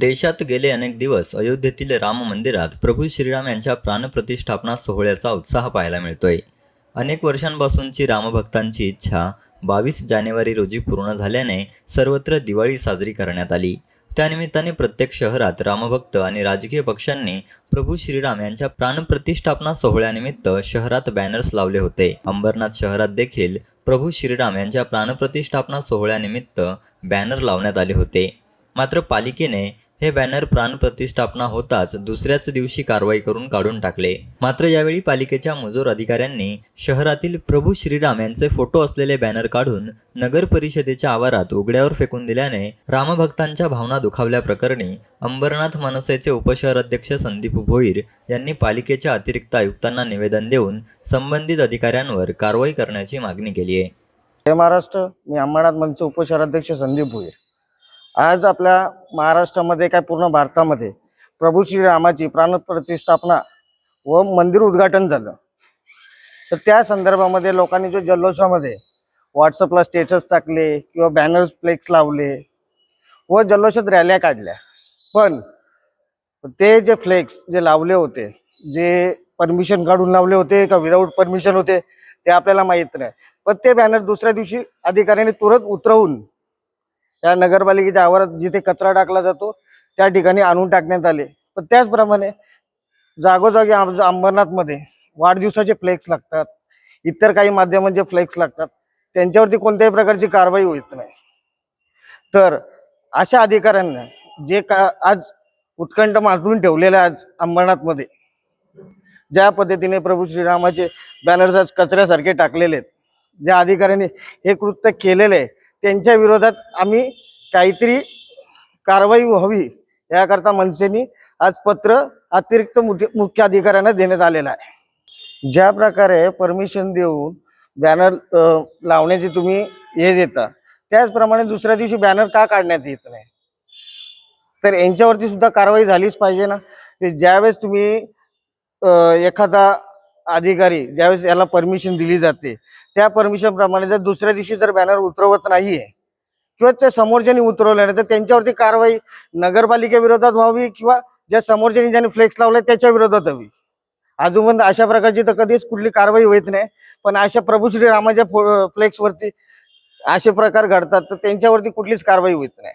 देशात गेले अनेक दिवस अयोध्येतील राम मंदिरात प्रभू श्रीराम यांच्या प्राणप्रतिष्ठापना सोहळ्याचा उत्साह पाहायला मिळतोय. अनेक वर्षांपासूनची रामभक्तांची इच्छा बावीस जानेवारी रोजी पूर्ण झाल्याने सर्वत्र दिवाळी साजरी करण्यात आली. त्यानिमित्ताने प्रत्येक शहरात रामभक्त आणि राजकीय पक्षांनी प्रभू श्रीराम यांच्या प्राणप्रतिष्ठापना सोहळ्यानिमित्त शहरात बॅनर्स लावले होते. अंबरनाथ शहरात देखील प्रभू श्रीराम यांच्या प्राणप्रतिष्ठापना सोहळ्यानिमित्त बॅनर लावण्यात आले होते. मात्र पालिकेने हे बॅनर प्राणप्रतिष्ठापना होताच दुसऱ्याच दिवशी कारवाई करून काढून टाकले. मात्र यावेळी पालिकेच्या मजूर अधिकाऱ्यांनी शहरातील प्रभू श्रीराम यांचे फोटो असलेले बॅनर काढून नगर परिषदेच्या आवारात उघड्यावर फेकून दिल्याने रामभक्तांच्या भावना दुखावल्याप्रकरणी अंबरनाथ मनसेचे उपशहर अध्यक्ष संदीप भोईर यांनी पालिकेच्या अतिरिक्त आयुक्तांना निवेदन देऊन संबंधित अधिकाऱ्यांवर कारवाई करण्याची मागणी केली आहे. जय महाराष्ट्र. मी अंबरनाथ मनसे उपशहराध्यक्ष संदीप भुईर. आज आपल्या महाराष्ट्रामध्ये काय पूर्ण भारतामध्ये प्रभू श्रीरामाची प्राणप्रतिष्ठापना व मंदिर उद्घाटन झालं. तर त्या संदर्भामध्ये लोकांनी जो जल्लोषामध्ये व्हॉट्सअपला स्टेटस टाकले किंवा बॅनर्स फ्लेक्स लावले व जल्लोषात रॅल्या काढल्या. पण ते जे फ्लेक्स जे लावले होते जे परमिशन काढून लावले होते का विदाऊट परमिशन होते ते आपल्याला माहीत नाही. पण ते बॅनर दुसऱ्या दिवशी अधिकाऱ्यांनी तुरंत उतरवून या नगरपालिकेच्या आवारात जिथे कचरा टाकला जातो त्या ठिकाणी आणून टाकण्यात आले. पण त्याचप्रमाणे जागोजागी अंबरनाथमध्ये वाढदिवसाचे फ्लेक्स लागतात इतर काही माध्यमांचे फ्लेक्स लागतात त्यांच्यावरती कोणत्याही प्रकारची कारवाई होत नाही. तर अशा अधिकाऱ्यांना जे का आज उत्कंठ माजून ठेवलेलं आहे आज अंबरनाथमध्ये ज्या पद्धतीने प्रभू श्रीरामाचे बॅनर्स आज कचऱ्यासारखे टाकलेले आहेत ज्या अधिकाऱ्यांनी हे कृत्य केलेलं आहे त्यांच्या विरोधात आम्ही काहीतरी कारवाई व्हावी याकरता मनसेनी आज पत्र अतिरिक्त मुख्य मुख्य अधिकाऱ्यांना देण्यात आलेलं आहे. ज्या प्रकारे परमिशन देऊन बॅनर लावण्याचे तुम्ही हे देता त्याचप्रमाणे दुसऱ्या दिवशी बॅनर का काढण्यात येत नाही? तर यांच्यावरती सुद्धा कारवाई झालीच पाहिजे ना. की ज्यावेळेस तुम्ही एखादा अधिकारी ज्यावेळेस याला परमिशन दिली जाते त्या परमिशन प्रमाणे जर दुसऱ्या दिवशी जर बॅनर उतरवत नाहीये किंवा त्या समोरच्यानी उतरवलं नाही तर त्यांच्यावरती कारवाई नगरपालिकेविरोधात व्हावी किंवा ज्या समोरच्यानी ज्यांनी फ्लेक्स लावलाय त्याच्या विरोधात हवी. अजूनपर्यंत अशा प्रकारची तर कधीच कुठली कारवाई होत नाही पण अशा प्रभू श्रीरामाच्या फ्लेक्सवरती असे प्रकार घडतात तर त्यांच्यावरती कुठलीच कारवाई होत नाही.